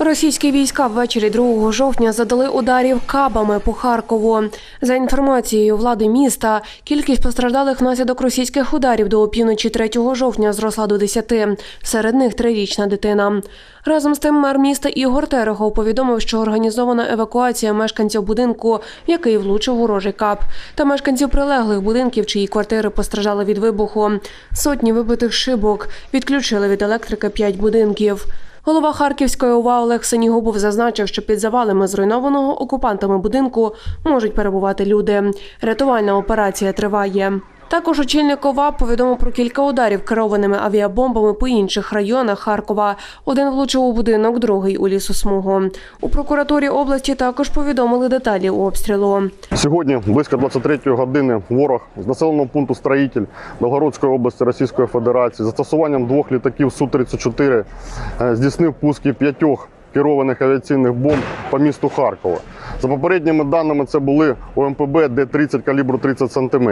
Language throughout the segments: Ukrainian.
Російські війська ввечері 2 жовтня задали ударів кабами по Харкову. За інформацією влади міста, кількість постраждалих внаслідок російських ударів до опівночі 3 жовтня зросла до 10. Серед них трирічна дитина. Разом з тим мер міста Ігор Терехов повідомив, що організована евакуація мешканців будинку, в який влучив ворожий кап, та мешканців прилеглих будинків, чиї квартири постраждали від вибуху. Сотні вибитих шибок відключили від електрики п'ять будинків. Голова Харківської ОВА Олег Сенігубов зазначив, що під завалами зруйнованого окупантами будинку можуть перебувати люди. Рятувальна операція триває. Також очільник ОВА повідомив про кілька ударів керованими авіабомбами по інших районах Харкова. Один влучив у будинок, другий у лісосмугу. У прокуратурі області також повідомили деталі обстрілу. Сьогодні близько 23 години ворог з населеного пункту Строїтель Белгородської області Російської Федерації застосуванням двох літаків Су-34 е, здійснив пуски п'ятьох керованих авіаційних бомб по місту Харкова. За попередніми даними, це були ОМПБ Д-30 калібру 30 см.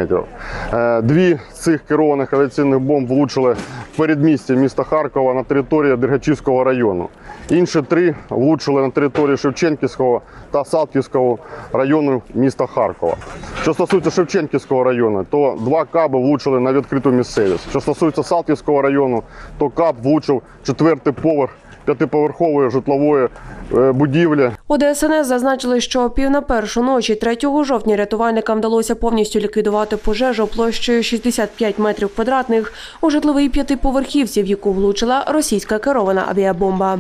Дві з цих керованих авіаційних бомб влучили передмісті міста Харкова на території Дергачівського району. Інші три влучили на території Шевченківського та Салтівського району міста Харкова. Що стосується Шевченківського району, то два каби влучили на відкриту місцевість. Що стосується Салтівського району, то каб влучив четвертий поверх п'ятиповерхової житлової е, будівлі. У ДСНС зазначили, що пів на першу ночі 3 жовтня рятувальникам вдалося повністю ліквідувати пожежу площею 65 метрів квадратних у житловій п'ятиповерхівці, в яку влучила російська керована авіабомба.